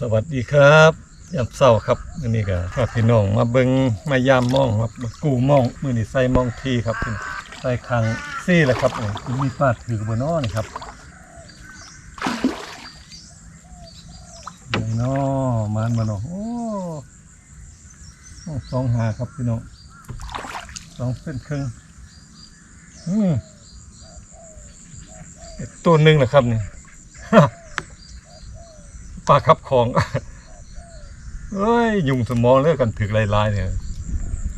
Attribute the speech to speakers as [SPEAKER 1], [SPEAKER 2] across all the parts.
[SPEAKER 1] สวัสดีครับยามเศร้าครับมื้อนี้ก็พาพี่น้องมาเบิงมายามมองครับมากูมองมือนี้ใส่มองทีครับใส่คางซี่แหละครับมีปาถือบ่น้อนี่ครับไนน้อมานบ่น้อโอ้สองหาครับพี่น้องสองเส้นครึ่งอืมตัวหนึ่งแหละครับนี่ ปลาขับของเอ้ยยุงสมองเลือกกันถึกลายๆเนี่ย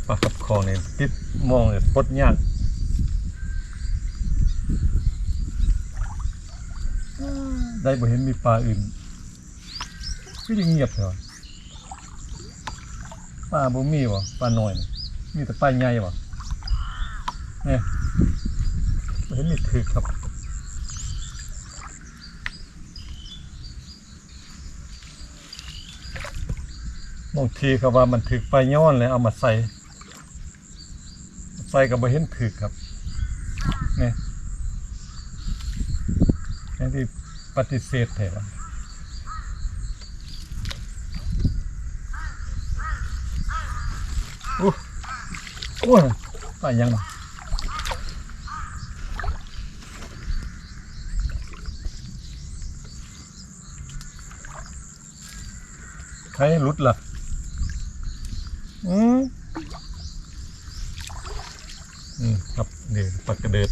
[SPEAKER 1] ปลาขับของเนี่ยติดมองเนี่ยปดยากได้บ่เห็นมีปลาอื่นก็ยังเงียบเถอะปลาบ่มีวะปลาหน้อย มีแต่ปลาใหญ่วะเนี่ยบ่เห็นมีถึกครับ บางทีก็ว่ามันถึกไปย้อนเลยเอามาใส่ ใส่ก็บ่เห็นถึกครับนี่นี่ที่ปฏิเสธแถวอู้อู้ไปยังใครหลุดล่ะ อืมอืมครับนี่ปลากระเดิด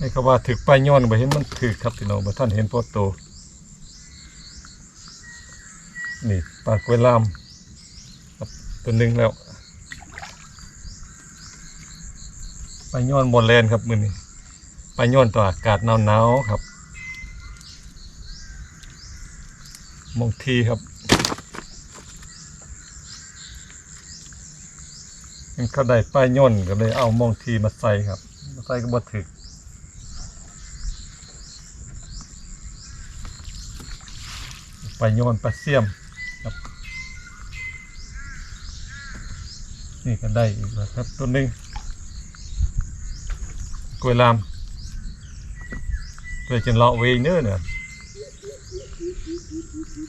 [SPEAKER 1] นี่เขาว่าถึกปลายย้อนบ่เห็นมันถึกครับพี่น้องบ่ท่านเห็นพอโตนี่ปลากล้วยลามตัวหนึ่งแล้วปลาย้อนบนแลนครับมือนี้ปลาย้อนต่ออากาศหนาวๆครับ มองทีครับมันเขาได้ป้ายย่นก็เลยเอามองทีมาใส่ครับมาใส่ก็บ่ถึกป้ายย่นปลาเสียมครับนี่ก็ได้อีกแล้วครับตัวหนึงกล้วยลามเพื่อจะเลาะเวงเนื้อเนี่ย บร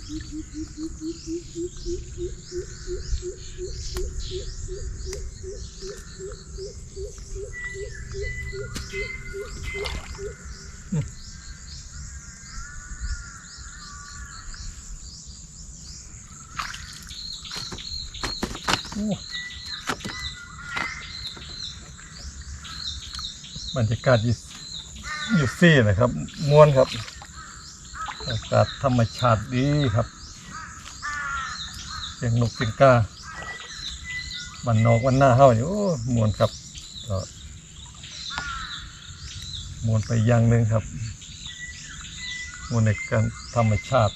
[SPEAKER 1] รยากาศอยู่ซี่นะครับม่วนครับ อากาศธรรมชาติดีครับเสียงนกเสียงกาบันนอกวันหน้าเฮานี่มวนครับก็มวนไปอย่างหนึ่งครับมวนในการธรรมชาติ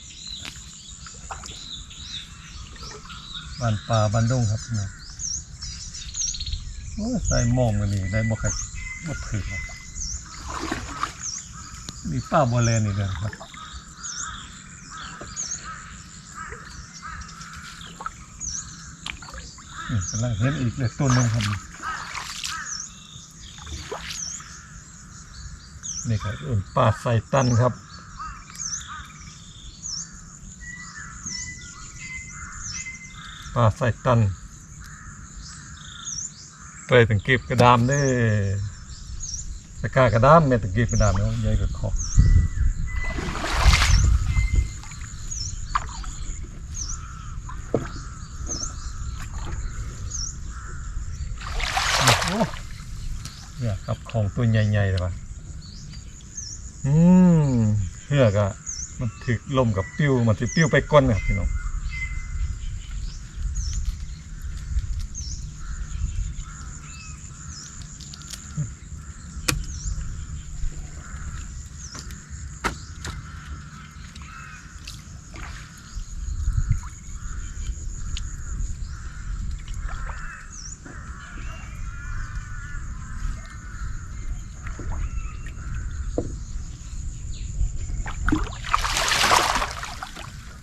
[SPEAKER 1] บ้านป่าบ้านดงครับเนี่ยโอ้ใส่หมองกันนี่ได้บ่ใครบ่ถือมีป้าบแลนนี่เด้อครับ กำลังเห็นอีกเลยตัวหนึงครับนี่ครับเอิ้นป้าใส่ตันครับปลาใส่ตันเตยตังกีบกระดามเด้ตะกร้ากระดามแม่ตังกีบกระดามเนาะใหญ่กว่าคอโอ้โห เนี่ยครับของตัวใหญ่ๆเลยว่ะอืมเหือกอะมันถึกลมกับปิ้วมันสิปิ้วไปก้นครับพี่น้อง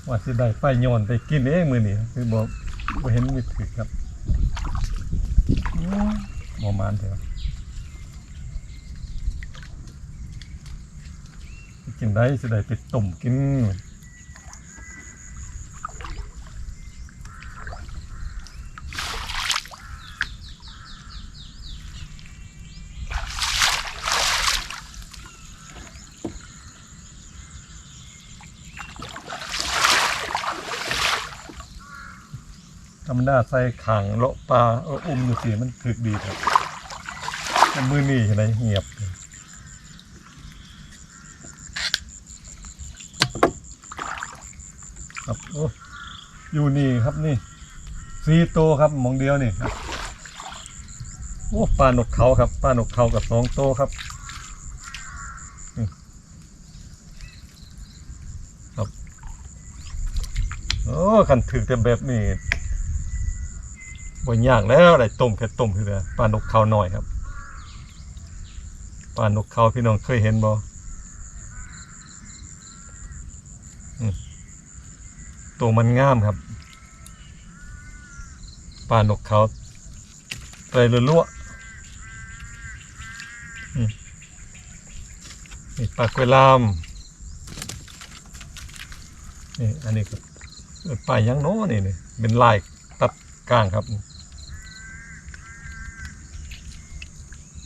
[SPEAKER 1] ว่าสิได้ไฟโยนไปกินเองมือนี่คือบอกไ่เห็นมีถึกครับมอมานเถอะกินได้สิได้ไปต้มกิน ธรรมดาใส่ขังเลาะปลาเอาอุ้มอยู่สิมันถึกดีครับแต่มือนี่เห็นไหมเงียบครับโอ้อยู่นี่ครับนี่สี่โตวครับมองเดียวนี่ครับโอ้ปลาหนกเขาครับปลาหนกเขากับสองโตวครับครับโอ้ขันถึกแต่แบบนี้ บ่ยากแล้วอะได้ต้มแค่ต้มคือเด้อปลานกเขาหน่อยครับปลานกเขาพี่น้องเคยเห็นบ่อืมตัวมันงามครับปลานกเขาไตรลั่วๆอืมนี่ปลากล้วยลามนี่อันนี้ก็ปลายังโน้นี่นี่เป็นลายตัดกลางครับ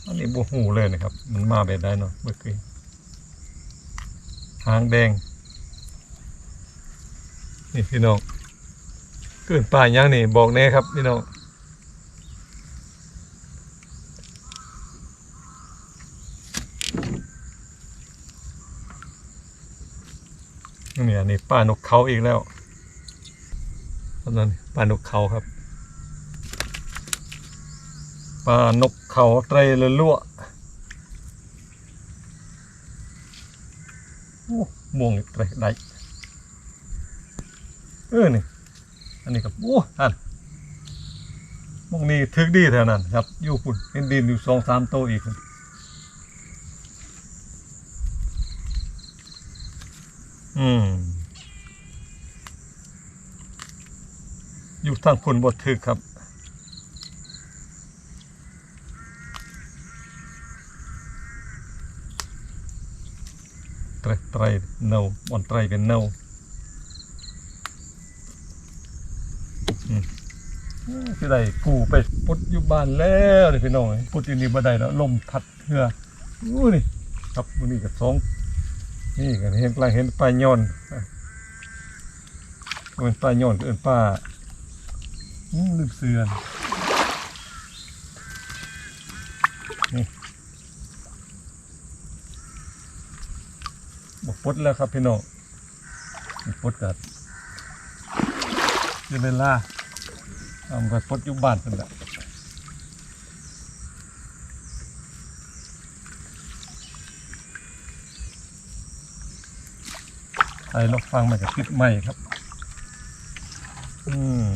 [SPEAKER 1] อันนี้บูหูเลยนะครับ มันมาแบบได้เนาะเมื่อกี้หางแดง นี่พี่น้องเกินป่ายังนี่บอกแน่ครับพี่น้องนี่อันนี้ป่านกเขาอีกแล้วตอนนั้นป่านกเขาครับ ปลานกเขาไตรละลวโม่วงนี่ไตรได้เออนี่อันนี้ครับโอ้อันม่วงนี่ทึกดีแถวนั้นครับอยู่ปุ่นเป็นดินอยู่สองสามโตวอีกอืมอยู่ทางพุ่นบดทึกครับ ไตรเนาบอนไตรเป็นเนาอืมที่ได้กูไปพุดอยู่บ้านแล้วนี่พี่น้องพุดอยู่นี่บ่ได้แล้วลมพัดเหืออู้นี่ครับมื้อนี้ก็สองนี่ก็เห็นปลาเห็นปลาย่อนเป็นปลาย่อนเอิ้นปลาอืมลืมเสือนนี่ บปล ดแล้วครับพี่น้องปดกัดจะเวลาเอาไปปดอยู่บ้านเป็นแหละไอ้ลอกฟังมันกับติดใหม่ครับ อืม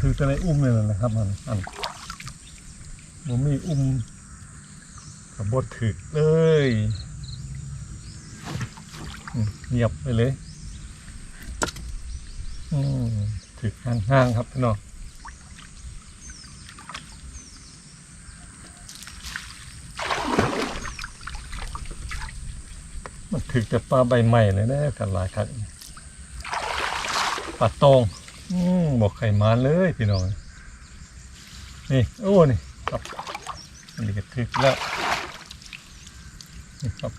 [SPEAKER 1] ถือแต่ในอุ้มนี่แหละนะครับมันอันผมมีอุ้มกับบดถึกเลยเงียบไปเลยอืมถึกห่างๆครับพี่น้องมันถึกแต่ปลาใบใหม่เลยนะกันหลายครั้งปลาตอง บอกไข่มานเลยพี่น้องนี่โอ้นี่ครับอันนี้ก็ถึกแล้วนี่ครับ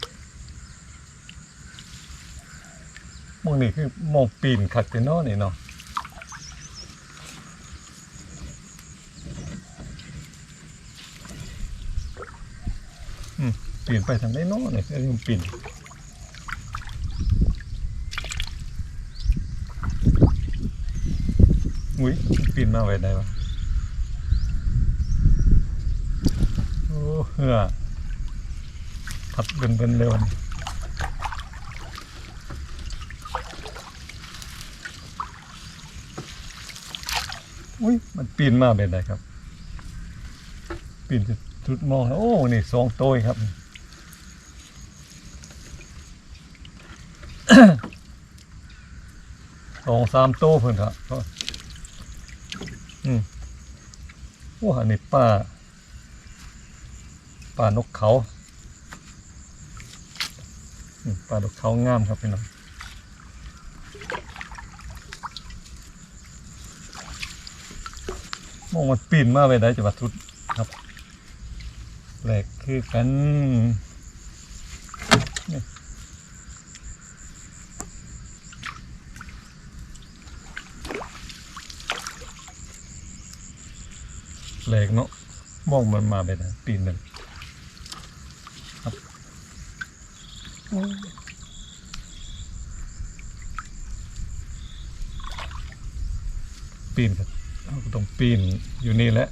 [SPEAKER 1] มองนี่คือมองปีนขัดไปเนอนี่เนาะอืมปีนไปทางได้เนอนี่ไอ้ยังปีน อุ้ยปีนมาไว้ได้ปะโอ้เหือทับเบินเบินเร็วนี่อุ้ยมันปีนมาเป็นไรครับ ปีนจะจุดมองโอ้ นี่สองตัวครับ สองสามโต้เพิ่นครับก็อืม โอ้อันนี้ป้าป้านกเขาป้านกเขางามครับพี่น้องมองมันปีนมาไปได้จะวัดทุดครับแหลกคือกัน แหลกเนาะมองมันมาไปนะปีนมันครับปีนครับเราก็ต้องปีนอยู่นี่แหละ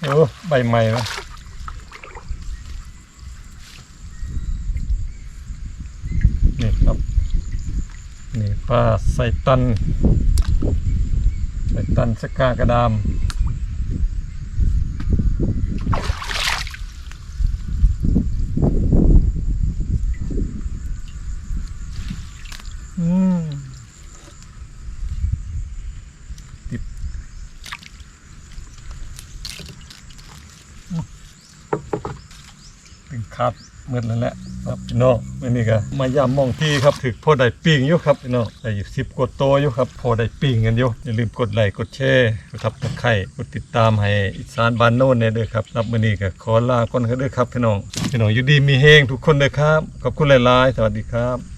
[SPEAKER 1] โอ้ใบใหม่นะ นี่ครับ นี่ ปลาไซตันไซตันสกากระดาม อืมติดถึงคัดเหมื่อแล้วแหละ ครับพี่น้องมื่อนี้ก็มายามมองที่ครับถึกพอได้ปิ้งอยู่ครับพี่น้องได้อยู่สิบกว่าโตอยู่ครับพอได้ปิ้งกันอยู่อย่าลืมกดไลค์กดแชร์กดทับตะไคร่กดติดตามให้อีสานบ้านโน่นเนี่ยเด้อครับรับมือนี้ก็ขอลาก่อนครับเด้อครับพี่น้องพี่น้องอยู่ดีมีเฮงทุกคนเลยครับขอบคุณหลายๆสวัสดีครับ